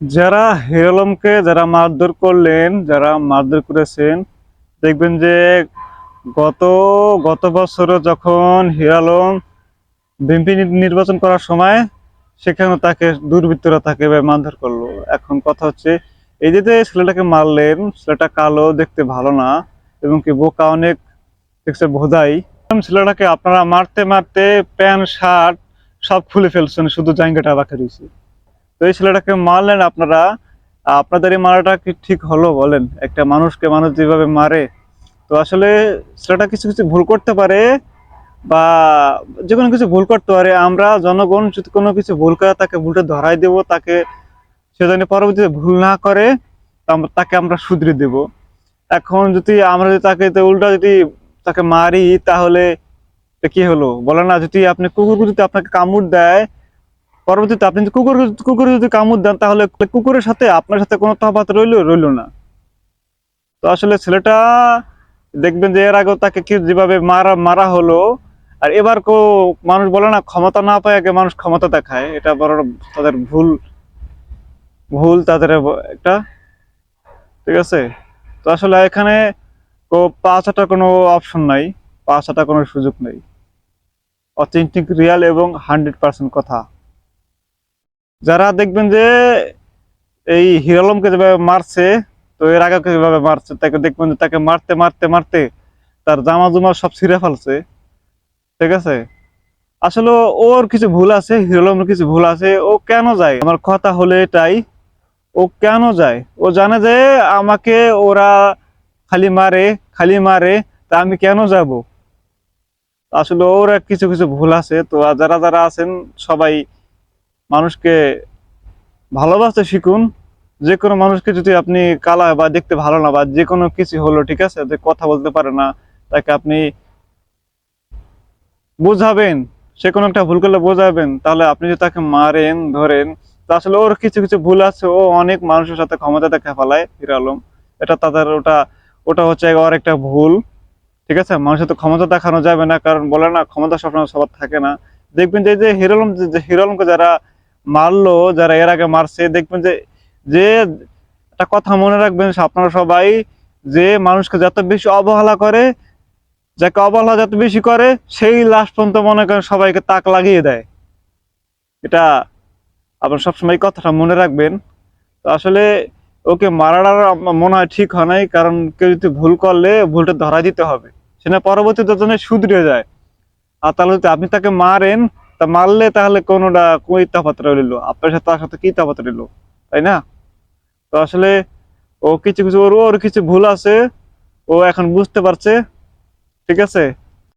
যারা হিরোলমকে যারা মারধর করলেন, যারা মারধর করেছেন, দেখবেন যে গত গত বছরও যখন হিরালম বিএনপি নির্বাচন করার সময়, সেখানে তাকে দুর্বৃত্তরা তাকে মারধর করল। এখন কথা হচ্ছে, এই যে ছেলেটাকে মারলেন, ছেলেটা কালো, দেখতে ভালো না, এবং কি বোকা অনেক, দেখছে বোধাই। ছেলেটাকে আপনারা মারতে মারতে প্যান্ট, শার্ট সব খুলে ফেলছেন, শুধু জায়গাটা বাকি রয়েছে। তো এই ছেলেটাকে মারলেন আপনারা আপনাদের এই মারাটা কি ঠিক হলো বলেন? একটা মানুষকে মানুষ যেভাবে মারে, তো আসলে ছেলেটা কিছু কিছু ভুল করতে পারে বা যে কোনো কিছু ভুল করতে পারে। আমরা জনগণ যদি কোনো কিছু ভুল করে তাকে ভুলটা ধরাই দেব, তাকে সে যেন পরবর্তীতে ভুল না করে তাকে আমরা শুধরে দেব। এখন যদি আমরা যদি তাকে উল্টা যদি তাকে মারি, তাহলে কি হলো? বলে না, যদি আপনি কুকুর যদি আপনাকে কামড় দেয় পরবর্তীতে আপনি কুকুর কুকুর যদি কামড় দেন, তাহলে কুকুরের সাথে আপনার সাথে কোনো তফাৎ রইল রইল না। তো আসলে ছেলেটা দেখবেন যে এর আগেও তাকে কি যেভাবে মারা মারা হলো, আর এবার কো মানুষ বলে না, ক্ষমতা না পায় আগে মানুষ ক্ষমতা দেখায়। এটা বড় তাদের ভুল ভুল তাদের একটা, ঠিক আছে? তো আসলে এখানে কো পাঁচ হাজার কোনো অপশন নাই পাঁচ হাজার কোনো সুযোগ নেই। অথেন্টিক রিয়াল এবং হান্ড্রেড পার্সেন্ট কথা। যারা দেখবেন যে এই হিরালমকে যেভাবে মারছে, তো এর আগে যেভাবে মারছে, তাকে দেখবেন যে তাকে মারতে মারতে মারতে তার জামা জুমা সব ছিঁড়ে ফেলছে। ঠিক আছে? আসলে ওর কিছু ভুল আছে হিরোলমের কিছু ভুল আছে, ও কেন যায়? আমার কথা হলে এটাই, ও কেন যায়? ও জানে যে আমাকে ওরা খালি মারে খালি মারে, তা আমি কেন যাব? আসলে ওর কিছু কিছু ভুল আছে, তো যারা যারা আছেন সবাই মানুষকে ভালোবাসতে শিখুন, যে কোনো মানুষকে যদি আপনি কালা বা দেখতে ভালো না বা যে কোনো কিছু হলো, ঠিক আছে, যে কথা বলতে পারে না, তাকে আপনি বোঝাবেন, সে কোনো একটা ভুল করলে বোঝাবেন, তাহলে আপনি যদি তাকে মারেন, ধরেন আসলে ওর কিছু কিছু ভুল আছে, ও অনেক মানুষের সাথে ক্ষমতা দেখা ফেলায় হিরো আলম। এটা তাদের ওটা ওটা হচ্ছে ওর একটা ভুল, ঠিক আছে? মানুষের তো ক্ষমতা দেখানো যাবে না, কারণ বলে না, ক্ষমতা সবসময় সবার থাকে না। দেখবেন যে হিরো আলম, যে হিরো আলমকে যারা মারলো, যারা এর আগে মারছে, দেখবেন যে যে একটা কথা মনে রাখবেন আপনারা সবাই, যে মানুষকে যত বেশি অবহেলা করে, যাকে অবহেলা যত বেশি করে, সেই লাস্ট পর্যন্ত মনে করেন সবাইকে তাক লাগিয়ে দেয়। এটা আপনার সবসময় কথাটা মনে রাখবেন। তো আসলে ওকে আমার মনে হয় ঠিক হয় নাই, কারণ কেউ যদি ভুল করলে ভুলটা ধরা দিতে হবে। সেটা পরবর্তীতে জন্য শুধরে যায়। আর তাহলে যদি আপনি তাকে মারেন তা মারলে তাহলে কোনোটা কই তফাত রইল? আপনার সাথে তার সাথে কি তফাত রইল? তাই না? তো আসলে ও কিছু কিছু ওর ওর কিছু ভুল আছে। ও এখন বুঝতে পারছে। ঠিক আছে?